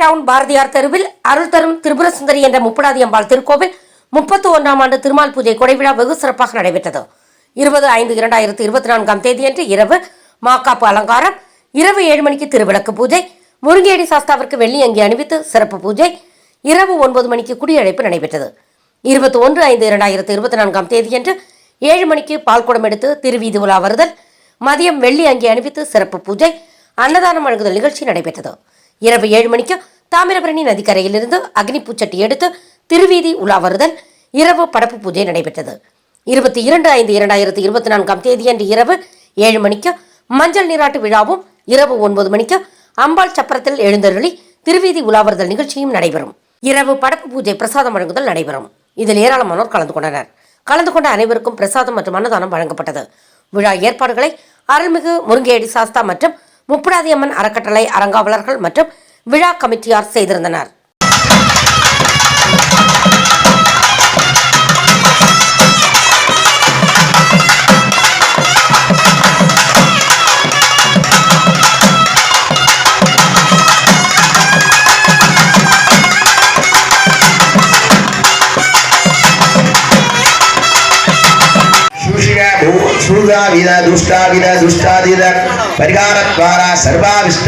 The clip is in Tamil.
டவுன் பாரதியார் தெருவில் அருள் தரும் திரிபுர சுந்தரி என்ற முப்படாதி அம்பாள் திருக்கோவில் முப்பத்தி ஒன்றாம் ஆண்டு திருமால் பூஜை கொடைவிழா வெகு சிறப்பாக நடைபெற்றது. இருபது ஐந்து இரண்டாயிரத்தி இருபத்தி நான்காம் தேதியன்று இரவு மாக்காப்பு அலங்காரம் இரவு ஏழு மணிக்கு திருவிளக்கு பூஜை முருங்கேடி சாஸ்தாவிற்கு வெள்ளி அங்கி அணிவித்து சிறப்பு பூஜை இரவு ஒன்பது மணிக்கு குடியழைப்பு நடைபெற்றது. இருபத்தி ஒன்று ஐந்து இரண்டாயிரத்தி இருபத்தி நான்காம் தேதியன்று ஏழு மணிக்கு பால்குடம் எடுத்து திருவீதி உலா வருதல் மதியம் வெள்ளி அங்கி அணிவித்து சிறப்பு பூஜை அன்னதானம் வழங்குதல் நிகழ்ச்சி நடைபெற்றது. இரவு ஏழு மணிக்கு தாமிரபரணி நதிக்கரையிலிருந்து அக்னி பூச்சட்டி எடுத்து திருவீதி உலா வருதல் இரவு படப்பு பூஜை நடைபெற்றது. இருபத்தி இரண்டு ஐந்து இரண்டாயிரத்தி இருபத்தி நான்காம் தேதியன்று இரவு ஏழு மணிக்கு மஞ்சள் நீராட்டு விழாவும் இரவு ஒன்பது மணிக்கு அம்பாள் சப்பரத்தில் எழுந்தருளி திருவீதி உலாவறுதல் நிகழ்ச்சியும் நடைபெறும். இரவு படப்பு பூஜை பிரசாதம் வழங்குதல் நடைபெறும். இதில் ஏராளமானோர் கலந்து கொண்டனர். கலந்து கொண்ட அனைவருக்கும் பிரசாதம் மற்றும் அன்னதானம் வழங்கப்பட்டது. விழா ஏற்பாடுகளை அருள்மிகு முருங்கேடி சாஸ்தா மற்றும் முப்படாதி அம்மன் அறக்கட்டளை அறங்காவலர்கள் மற்றும் விழா கமிட்டியார் செய்திருந்தனர். శూగావిద దుష్టావిద దుష్టాదిద పరిహార ద్వారా సర్వావిష్ట